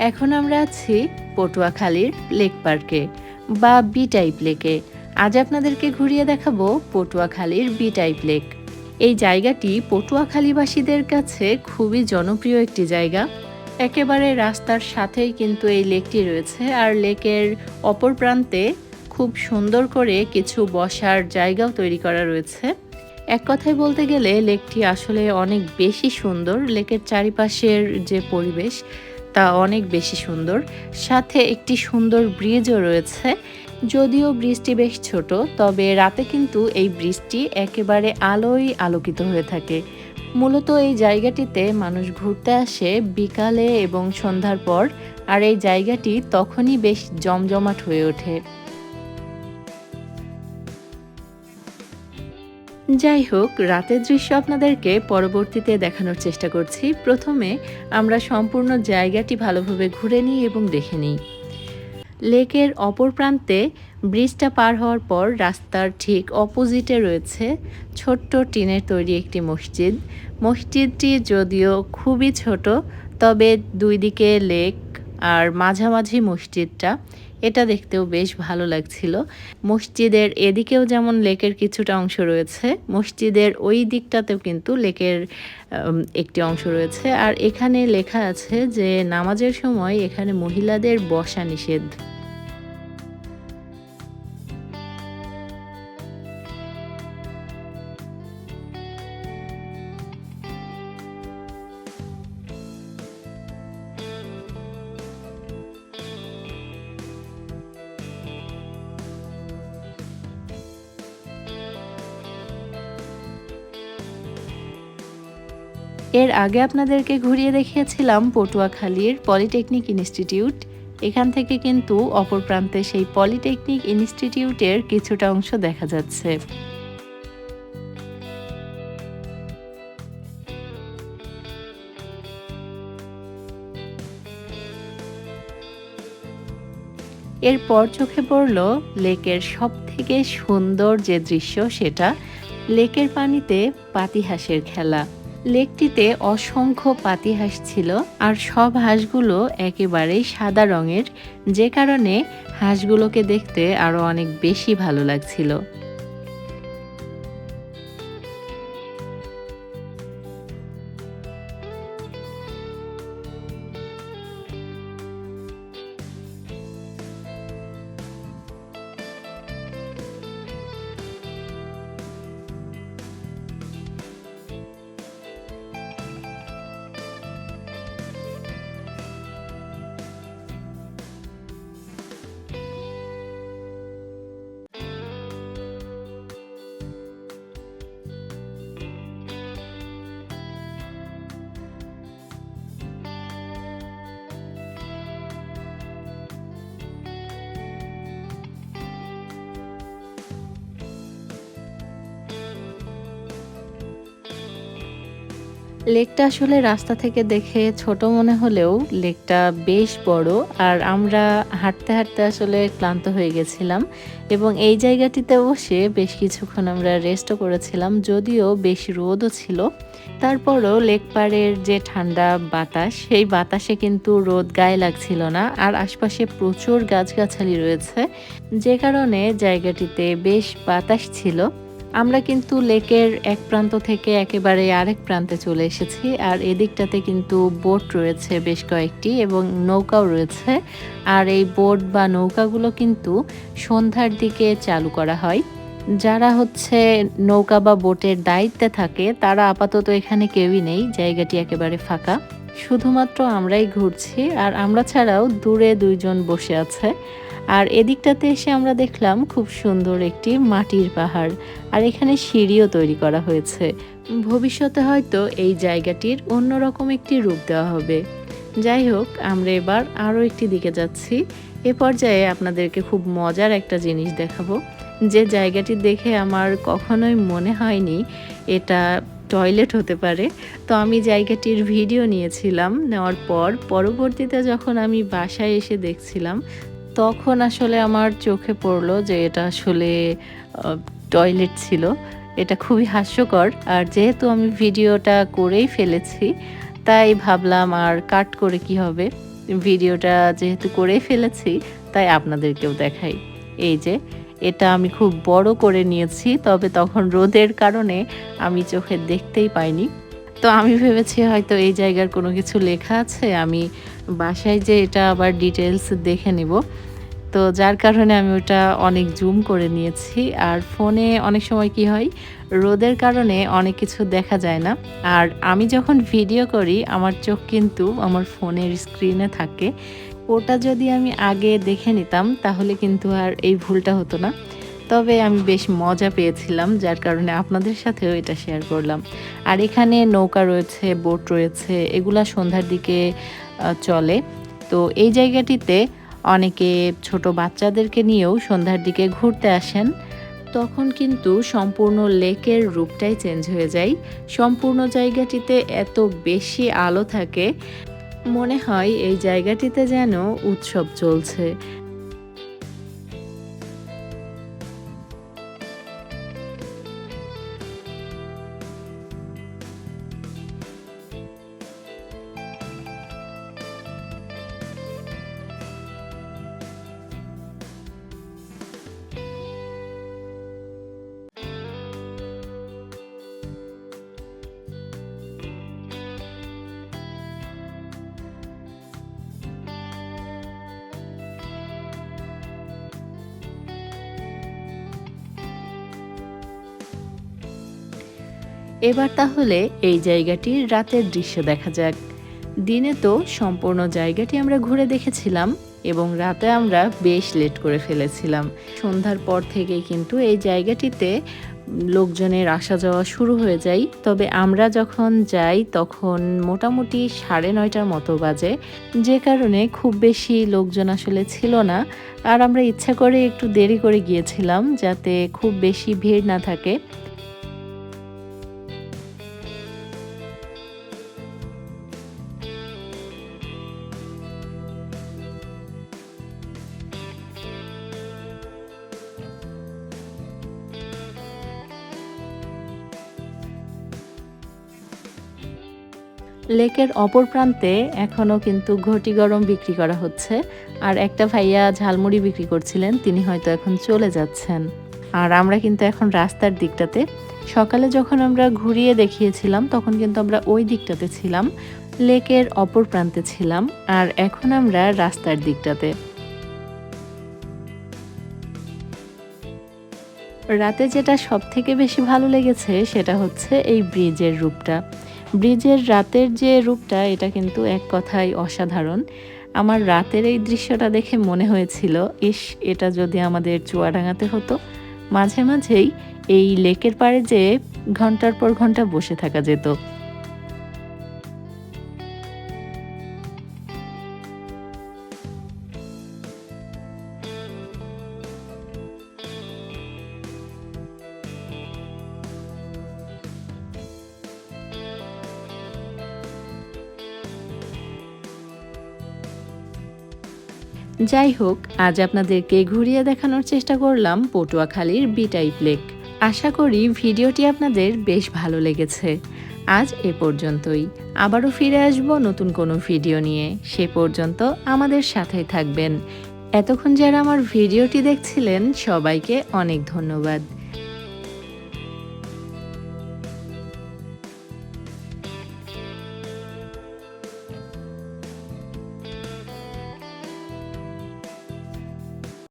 এখন আমরা আছি পটুয়াখালীর লেক পার্কে বা বি টাইপ লেকে। আজ আপনাদেরকে ঘুরিয়ে দেখাবো পটুয়াখালীর বি টাইপ লেক। এই জায়গাটি পটুয়াখালীবাসীদের কাছে খুবই জনপ্রিয় একটি জায়গা। একেবারে রাস্তার সাথেই কিন্তু এই লেকটি রয়েছে আর লেকের অপর প্রান্তে খুব সুন্দর করে কিছু বসার জায়গাও তৈরি করা রয়েছে। এক কথায় বলতে গেলে লেকটি আসলে অনেক বেশি সুন্দর। লেকের চারিপাশের যে পরিবেশ তা অনেক বেশি সুন্দর। সাথে একটি সুন্দর ব্রিজও রয়েছে। যদিও ব্রিজটি বেশ ছোট, তবে রাতে কিন্তু এই ব্রিজটি একেবারে আলোয় আলোকিত হয়ে থাকে। মূলত এই জায়গাটিতে মানুষ ঘুরতে আসে বিকালে এবং সন্ধ্যার পর, আর এই জায়গাটি তখনই বেশ জমজমাট হয়ে ওঠে। যাই হোক রাতের দৃশ্য আপনাদেরকে পরবর্তীতে দেখানোর চেষ্টা করছি। প্রথমে আমরা সম্পূর্ণ জায়গাটি ভালোভাবে ঘুরে নিই এবং দেখে নিই। লেকের অপর প্রান্তে ব্রিজটা পার হওয়ার পর রাস্তার ঠিক অপোজিটে রয়েছে ছোট্ট টিনের তৈরি একটি মসজিদ। মসজিদটি যদিও খুবই ছোট, তবে দুই দিকে লেক আর মাঝামাঝি মসজিদটা। এটা দেখতেও বেশ ভালো লাগছিল। মসজিদের এদিকেও যেমন লেকের কিছুটা অংশ রয়েছে, মসজিদের ওই দিকটাতেও কিন্তু লেকের একটি অংশ রয়েছে। আর এখানে লেখা আছে যে, নামাজের সময় এখানে মহিলাদের বসা নিষেধ। এর আগে আপনাদেরকে ঘুরিয়ে দেখিয়েছিলাম পটুয়াখালীর পলিটেকনিক ইনস্টিটিউট। এখান থেকে কিন্তু অপর প্রান্তে সেই পলিটেকনিক ইনস্টিটিউটের কিছুটা অংশ দেখা যাচ্ছে। এরপর চোখে পড়ল লেকের সব থেকে সুন্দর যে দৃশ্য সেটা, লেকের পানিতে পাতিহাসের খেলা। লেকটিতে অসংখ্য পাতি হাঁস ছিল আর সব হাঁসগুলো একেবারেই সাদা রঙের, যে কারণে হাঁসগুলোকে দেখতে আরও অনেক বেশি ভালো লাগছিল। লেকটা আসলে রাস্তা থেকে দেখে ছোট মনে হলেও লেকটা বেশ বড়, আর আমরা হাঁটতে হাঁটতে আসলে ক্লান্ত হয়ে গেছিলাম। এবং এই জায়গাটিতে বসে বেশ কিছুক্ষণ আমরা রেস্টও করেছিলাম, যদিও বেশ রোদও ছিল। তারপরও লেক পাড়ের যে ঠান্ডা বাতাস, সেই বাতাসে কিন্তু রোদ গায়ে লাগছিল না, আর আশপাশে প্রচুর গাছগাছালি রয়েছে, যে কারণে জায়গাটিতে বেশ বাতাস ছিল। আমরা কিন্তু লেকের এক প্রান্ত থেকে একেবারে আরেক প্রান্তে চলে এসেছি, আর এদিকটাতে কিন্তু বোট রয়েছে বেশ কয়েকটি এবং নৌকাও রয়েছে। আর এই বোট বা নৌকাগুলো কিন্তু সন্ধ্যার দিকে চালু করা হয়। যারা হচ্ছে নৌকা বা বোটের দায়িত্বে থাকে, তারা আপাতত এখানে কেউই নেই, জায়গাটি একেবারে ফাঁকা। শুধুমাত্র আমরাই ঘুরছি, আর আমরা ছাড়াও দূরে দুইজন বসে আছে। আর এদিকটাতে এসে আমরা দেখলাম খুব সুন্দর একটি মাটির পাহাড়, আর এখানে সিঁড়িও তৈরি করা হয়েছে। ভবিষ্যতে হয়তো এই জায়গাটির অন্যরকম একটি রূপ দেওয়া হবে। যাই হোক, আমরা এবার আরও একটি দিকে যাচ্ছি। এ পর্যায়ে আপনাদেরকে খুব মজার একটা জিনিস দেখাবো। যে জায়গাটি দেখে আমার কখনোই মনে হয়নি এটা টয়লেট হতে পারে। তো আমি জায়গাটির ভিডিও নিয়েছিলাম, নেওয়ার পর পরবর্তীতে যখন আমি বাসায় এসে দেখছিলাম তখন আসলে আমার চোখে পড়ল যে এটা আসলে টয়লেট ছিল। এটা খুবই হাস্যকর। আর যেহেতু আমি ভিডিওটা করেই ফেলেছি, তাই ভাবলাম আর কাট করে কি হবে? ভিডিওটা যেহেতু করেই ফেলেছি, তাই আপনাদেরকেও দেখাই। এই যে, এটা আমি খুব বড় করে নিয়েছি, তবে তখন রোদের কারণে আমি চোখে দেখতেই পাইনি। তো আমি ভেবেছি হয়তো এই জায়গার কোনো কিছু লেখা আছে, আমি বাসায় যে এটা আবার ডিটেলস দেখে নিব। তো যার কারণে আমি ওটা অনেক জুম করে নিয়েছি। আর ফোনে অনেক সময় কি হয়, রোদের কারণে অনেক কিছু দেখা যায় না। আর আমি যখন ভিডিও করি, আমার চোখ কিন্তু আমার ফোনের স্ক্রিনে থাকে। ওটা যদি আমি আগে দেখে নিতাম, তাহলে কিন্তু আর এই ভুলটা হতো না। তবে আমি বেশ মজা পেয়েছিলাম, যার কারণে আপনাদের সাথেও এটা শেয়ার করলাম। আর এখানে নৌকা রয়েছে বোট রয়েছে, এগুলা সন্ধ্যার দিকে চলে। তো এই জায়গাটিতে অনেকে ছোট বাচ্চাদেরকে নিয়েও সন্ধ্যার দিকে ঘুরতে আসেন। তখন কিন্তু সম্পূর্ণ লেকের রূপটাই চেঞ্জ হয়ে যায়। সম্পূর্ণ জায়গাটিতে এত বেশি আলো থাকে, মনে হয় এই জায়গাটিতে যেন উৎসব চলছে। এবার তাহলে এই জায়গাটির রাতের দৃশ্য দেখা যাক। দিনে তো সম্পূর্ণ জায়গাটি আমরা ঘুরে দেখেছিলাম এবং রাতে আমরা বেশ লেট করে ফেলেছিলাম। সন্ধ্যার পর থেকেই কিন্তু এই জায়গাটিতে লোকজনের আসা যাওয়া শুরু হয়ে যায়। তবে আমরা যখন যাই তখন মোটামুটি সাড়ে নয়টার মতো বাজে। যে কারণে খুব বেশি লোকজন আসলে ছিল না। আর আমরা ইচ্ছা করে একটু দেরি করে গিয়েছিলাম যাতে খুব বেশি ভিড় না থাকে। লেকের অপর প্রান্তে এখনও কিন্তু ঘটি গরম বিক্রি করা হচ্ছে, আর একটা ভাইয়া ঝালমুড়ি বিক্রি করছিলেন, তিনি হয়তো এখন চলে যাচ্ছেন। আর আমরা কিন্তু এখন রাস্তার দিকটাতে। সকালে যখন আমরা ঘুরিয়ে দেখিয়েছিলাম, তখন কিন্তু আমরা ওই দিকটাতে ছিলাম, লেকের অপর প্রান্তে ছিলাম, আর এখন আমরা রাস্তার দিকটাতে। রাতে যেটা সব থেকে বেশি ভালো লেগেছে, সেটা হচ্ছে এই ব্রিজের রূপটা। ব্রিজের রাতের যে রূপটা, এটা কিন্তু এক কথায় অসাধারণ। আমার রাতের এই দৃশ্যটা দেখে মনে হয়েছিল, ইস, এটা যদি আমাদের চুয়াডাঙ্গাতে হতো। মাঝে মাঝেই এই লেকের পাড়ে যে ঘণ্টার পর ঘণ্টা বসে থাকা যেত। যাই হোক, আজ আপনাদেরকে ঘুরিয়ে দেখানোর চেষ্টা করলাম পটুয়াখালীর বিটাইপ লেক। আশা করি ভিডিওটি আপনাদের বেশ ভালো লেগেছে। আজ এ পর্যন্তই। আবারও ফিরে আসব নতুন কোনো ভিডিও নিয়ে। সে পর্যন্ত আমাদের সাথেই থাকবেন। এতক্ষণ যারা আমার ভিডিওটি দেখছিলেন, সবাইকে অনেক ধন্যবাদ।